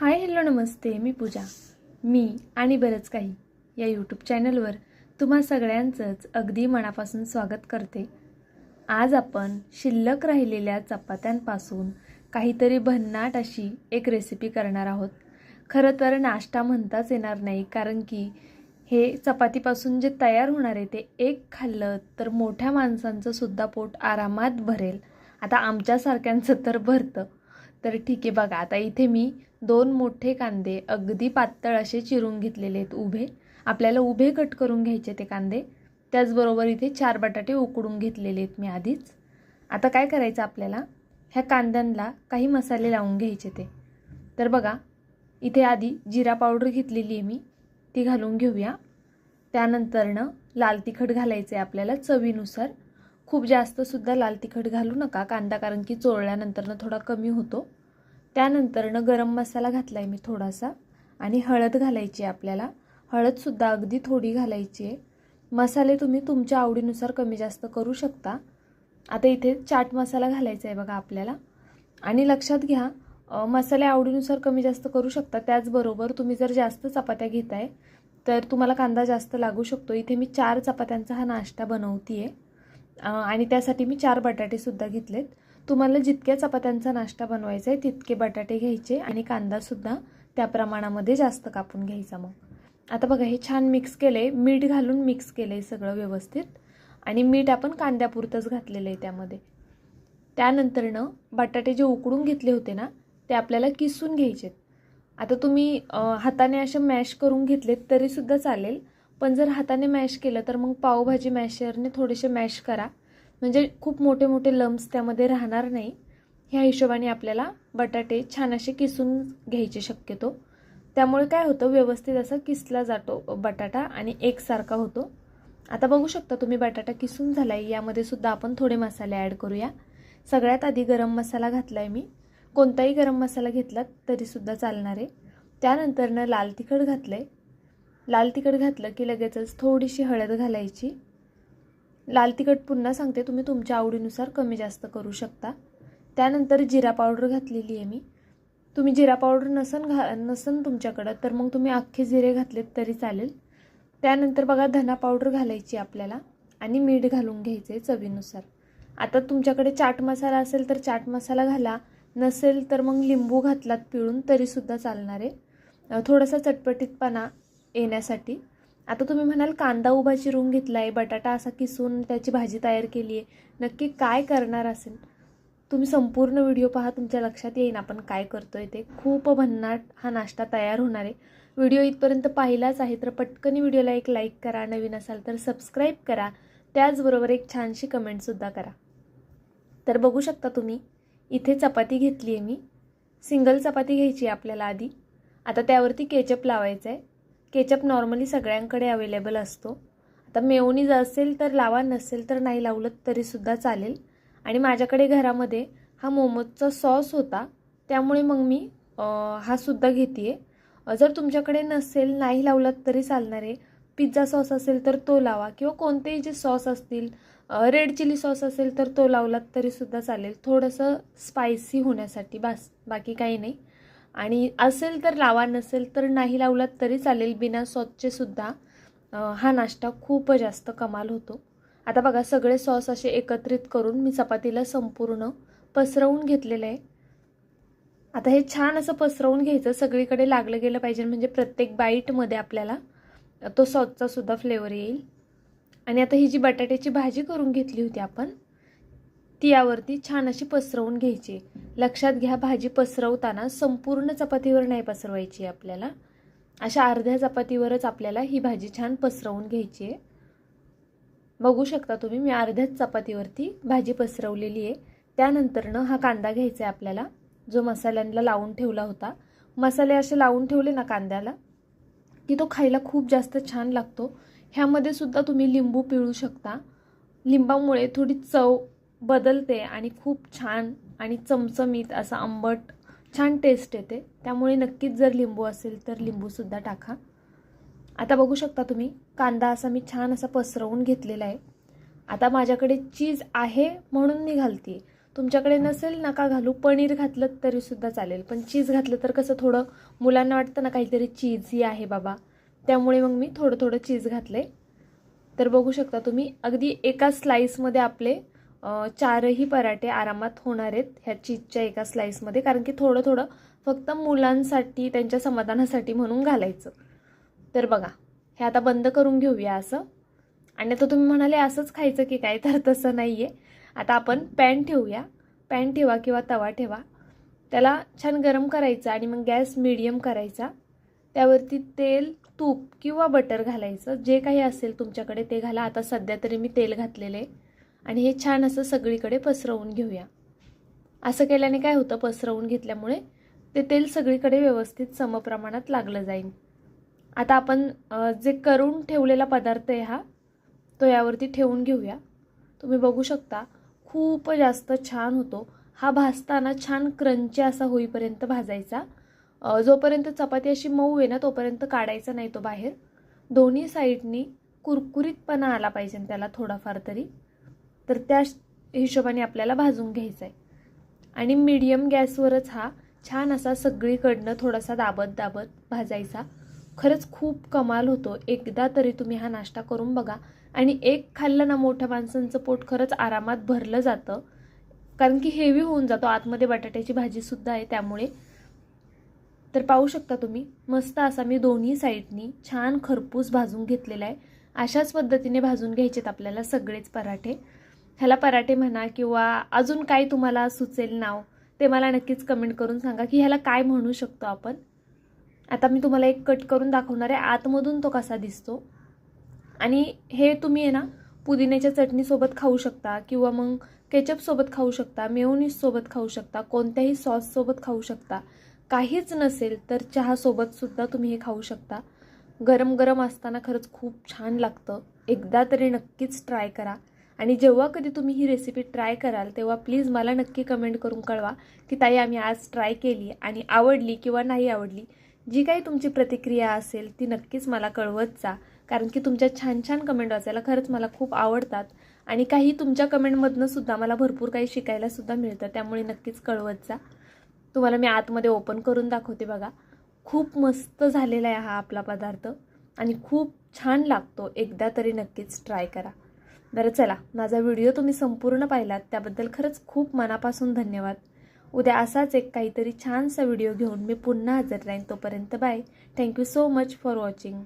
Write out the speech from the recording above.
Hi hello नमस्ते मी पूजा. मी आणि बरंच काही या यूट्यूब चॅनलवर तुम्हा सगळ्यांचंच अगदी मनापासून स्वागत करते. आज आपण शिल्लक राहिलेल्या चपात्यांपासून काहीतरी भन्नाट अशी एक रेसिपी करणार आहोत. खरं तर नाश्ता म्हणताच येणार नाही कारण की हे चपातीपासून जे तयार होणार आहे ते एक खाल्लं तर मोठ्या माणसांचं सुद्धा पोट आरामात भरेल. आता आमच्यासारख्यांचं तर भरतं. तर ठीक आहे बघा आता इथे मी दोन मोठे कांदे अगदी पातळ असे चिरून घेतलेले आहेत उभे. आपल्याला उभे कट करून घ्यायचे ते कांदे. त्याचबरोबर इथे चार बटाटे उकडून घेतलेले आहेत मी आधीच. आता काय करायचं आपल्याला? ह्या कांद्यांना काही मसाले लावून घ्यायचे ते. तर बघा इथे आधी जिरा पावडर घेतलेली आहे मी. ती घालून घेऊया. त्यानंतरनं लाल तिखट घालायचं आहे आपल्याला चवीनुसार. खूप जास्तसुद्धा लाल तिखट घालू नका कांदा कारण की चोळल्यानंतरनं थोडा कमी होतो. त्यानंतरनं गरम मसाला घातला आहे मी थोडासा आणि हळद घालायची आहे आपल्याला. हळदसुद्धा अगदी थोडी घालायची आहे. मसाले तुम्ही तुमच्या आवडीनुसार कमी जास्त करू शकता. आता इथे चाट मसाला घालायचा आहे बघा आपल्याला. आणि लक्षात घ्या मसाले आवडीनुसार कमी जास्त करू शकता. त्याचबरोबर तुम्ही जर जास्त चपात्या घेताय तर तुम्हाला कांदा जास्त लागू शकतो. इथे मी चार चपात्यांचा हा नाश्ता बनवते आहे आणि त्यासाठी मी चार बटाटेसुद्धा घेतलेत. तुम्हाला जितक्या चपात्यांचा नाश्ता बनवायचा आहे तितके बटाटे घ्यायचे आणि कांदासुद्धा त्या प्रमाणामध्ये जास्त कापून घ्यायचा मग. आता बघा हे छान मिक्स केलं आहे मीठ घालून मिक्स केलं आहे सगळं व्यवस्थित. आणि मीठ आपण कांद्यापुरतंच घातलेलं आहे त्यामध्ये. त्यानंतरनं बटाटे जे उकडून घेतले होते ना ते आपल्याला किसून घ्यायचेत. आता तुम्ही हाताने असे मॅश करून घेतलेत तरीसुद्धा चालेल. पण जर हाताने मॅश केलं तर मग पावभाजी मॅशरने थोडेसे मॅश करा. म्हणजे खूप मोठे मोठे लम्स त्यामध्ये राहणार नाही. ह्या हिशोबाने आपल्याला बटाटे छान असे किसून घ्यायचे शक्यतो. त्यामुळे काय होतं व्यवस्थित असा किसला जातो बटाटा आणि एकसारखा होतो. आता बघू शकता तुम्ही बटाटा किसून झाला आहे यामध्ये सुद्धा आपण थोडे मसाले ॲड करूया. सगळ्यात आधी गरम मसाला घातला आहे मी. कोणताही गरम मसाला घेतलात तरीसुद्धा चालणार आहे. त्यानंतरनं लाल तिखट घातलं आहे लाल तिखट घातलं की लगेचच थोडीशी हळद घालायची. लाल तिखट पुन्हा सांगते तुम्ही तुमच्या आवडीनुसार कमी जास्त करू शकता. त्यानंतर जिरा पावडर घातलेली आहे मी. तुम्ही जिरा पावडर नसन घा नसन तुमच्याकडं तर मग तुम्ही अख्खे जिरे घातलेत तरी चालेल. त्यानंतर बघा धना पावडर घालायची आपल्याला आणि मीठ घालून घ्यायचे चवीनुसार. आता तुमच्याकडे चाट मसाला असेल तर चाट मसाला घाला नसेल तर मग लिंबू घातलात पिळून तरीसुद्धा चालणार आहे. थोडासा चटपटीतपणा येण्यासाठी. आता तुम्ही म्हणाल कांदा उभा चिरून घेतला आहे बटाटा असा किसून त्याची भाजी तयार केली आहे. नक्की काय करणार असेल? तुम्ही संपूर्ण व्हिडिओ पहा तुमच्या लक्षात येईन आपण काय करतो आहे ते. खूप भन्नाट हा नाश्ता तयार होणार आहे. व्हिडिओ इथपर्यंत पाहिलाच आहे तर पटकन व्हिडिओला एक लाईक करा नवीन असाल तर सबस्क्राईब करा. त्याचबरोबर एक छानशी कमेंटसुद्धा करा. तर बघू शकता तुम्ही इथे चपाती घेतली आहे मी. सिंगल चपाती घ्यायची आहे आपल्याला आधी. आता त्यावरती केचप लावायचं आहे केचप नॉर्मली सगळ्यांकडे अवेलेबल असतो. आता मेवनीज असेल तर लावा नसेल तर नाही लावलं तरीसुद्धा चालेल. आणि माझ्याकडे घरामध्ये हा मोमोजचा सॉस होता त्यामुळे मग मी हा सुद्धा घेते आहे जर तुमच्याकडे नसेल नाही लावलात तरी चालणार आहे. पिझ्झा सॉस असेल तर तो लावा किंवा कोणतेही जे सॉस असतील रेड चिली सॉस असेल तर तो लावलात तरीसुद्धा चालेल. थोडंसं स्पायसी होण्यासाठी बास बाकी काही नाही. आणि असेल तर लावा नसेल तर नाही लावलात तरी चालेल. बिना सॉसचे सुद्धा हा नाश्ता खूप जास्त कमाल होतो. आता बघा सगळे सॉस असे एकत्रित करून मी चपातीला संपूर्ण पसरवून घेतलेलं आहे. आता हे छान असं पसरवून घ्यायचं. सगळीकडे लागलं गेलं पाहिजे. म्हणजे प्रत्येक बाईटमध्ये आपल्याला तो सॉसचा सुद्धा फ्लेवर येईल. आणि आता ही जी बटाट्याची भाजी करून घेतली होती आपण ती यावरती छान अशी पसरवून घ्यायची. लक्षात घ्या भाजी पसरवताना संपूर्ण चपातीवर नाही पसरवायची आहे आपल्याला. अशा अर्ध्या चपातीवरच आपल्याला ही भाजी छान पसरवून घ्यायची आहे. बघू शकता तुम्ही मी अर्ध्याच चपातीवरती भाजी पसरवलेली आहे. त्यानंतरनं हा कांदा घ्यायचा आहे आपल्याला जो मसाल्यांना लावून ठेवला होता. मसाले असे लावून ठेवले ना कांद्याला की तो खायला खूप जास्त छान लागतो. ह्यामध्ये सुद्धा तुम्ही लिंबू पिळू शकता. लिंबामुळे थोडी चव बदलते आणि खूप छान आणि चमचमीत असा आंबट छान टेस्ट येते. त्यामुळे नक्कीच जर लिंबू असेल तर लिंबूसुद्धा टाका. आता बघू शकता तुम्ही कांदा असा मी छान असा पसरवून घेतलेला आहे. आता माझ्याकडे चीज आहे म्हणून मी घालते तुमच्याकडे नसेल नका घालू. पनीर घातलं तरीसुद्धा चालेल. पण चीज घातलं तर कसं थोडं मुलांना वाटतं ना काहीतरी चीजही आहे बाबा. त्यामुळे मग मी थोडं थोडं चीज घातले तर बघू शकता तुम्ही अगदी एका स्लाईसमध्ये आपले चारही पराठे आरामात होणार आहेत ह्या चीजच्या एका स्लाईसमध्ये कारण की थोडं थोडं फक्त मुलांसाठी त्यांच्या समाधानासाठी म्हणून घालायचं. तर बघा हे आता बंद करून घेऊया असं. आणि आता तुम्ही म्हणाले असंच खायचं की काय? तर तसं नाही आहे आता आपण पॅन ठेवूया. पॅन ठेवा किंवा तवा ठेवा. त्याला छान गरम करायचं आणि मग गॅस मिडियम करायचा. त्यावरती तेल तूप किंवा बटर घालायचं. जे काही असेल तुमच्याकडे ते घाला. आता सध्या तरी मी तेल घातलेलं आहे. आणि हे छान असं सगळीकडे पसरवून घेऊया. असं केल्याने काय होतं? पसरवून घेतल्यामुळे ते तेल सगळीकडे व्यवस्थित समप्रमाणात लागलं जाईल. आता आपण जे करून ठेवलेला पदार्थ आहे हा तो यावरती ठेवून घेऊया. तुम्ही बघू शकता खूप जास्त छान होतो. हा भाजताना छान क्रंची असा होईपर्यंत भाजायचा. जोपर्यंत चपाती अशी मऊ आहे ना तोपर्यंत काढायचा नाही तो बाहेर. दोन्ही साईडनी कुरकुरीतपणा आला पाहिजे त्याला थोडाफार तरी. तर त्या हिशोबाने आपल्याला भाजून घ्यायचा आहे आणि मीडियम गॅसवरच हा छान असा सगळीकडनं थोडासा दाबत दाबत भाजायचा. खरंच खूप कमाल होतो. एकदा तरी तुम्ही हा नाश्ता करून बघा. आणि एक खाल्लं ना मोठ्या माणसांचं पोट खरंच आरामात भरलं जातं. कारण की हेवी होऊन जातो. आतमध्ये बटाट्याची भाजीसुद्धा आहे त्यामुळे. तर पाहू शकता तुम्ही मस्त असा मी दोन्ही साईडनी छान खरपूस भाजून घेतलेला आहे. अशाच पद्धतीने भाजून घ्यायचेत आपल्याला सगळेच पराठे. ह्याला पराठे म्हणा किंवा अजून काय तुम्हाला सुचेल नाव ते मला नक्कीच कमेंट करून सांगा की ह्याला काय म्हणू शकतो आपण. आता मी तुम्हाला एक कट करून दाखवणार आहे. आतमधून तो कसा दिसतो. आणि हे तुम्ही आहे ना पुदिन्याच्या चटणीसोबत खाऊ शकता किंवा मग केचपसोबत खाऊ शकता मेयोनीजसोबत खाऊ शकता कोणत्याही सॉससोबत खाऊ शकता. काहीच नसेल तर चहासोबतसुद्धा तुम्ही हे खाऊ शकता. गरम गरम असताना खरंच खूप छान लागतं. एकदा तरी नक्कीच ट्राय करा. आणि जेव्हा कधी तुम्ही ही रेसिपी ट्राय कराल तेव्हा प्लीज मला नक्की कमेंट करून कळवा की ताई आम्ही आज ट्राय केली आणि आवडली किंवा नाही आवडली. जी काही तुमची प्रतिक्रिया असेल ती नक्कीच मला कळवत जा. कारण की तुमच्या छान छान कमेंट वाचायला खरंच मला खूप आवडतात. आणि काही तुमच्या कमेंटमधनं सुद्धा मला भरपूर काही शिकायलासुद्धा मिळतं त्यामुळे नक्कीच कळवत जा. तुम्हाला मी आतमध्ये ओपन करून दाखवते बघा. खूप मस्त झालेला आहे हा आपला पदार्थ. आणि खूप छान लागतो. एकदा तरी नक्कीच ट्राय करा. बरं चला. माझा व्हिडिओ तुम्ही संपूर्ण पाहिलात त्याबद्दल खरंच खूप मनापासून धन्यवाद. उद्या असाच एक काहीतरी छानसा व्हिडिओ घेऊन मी पुन्हा हजर राहीन तोपर्यंत bye. Thank you so much for watching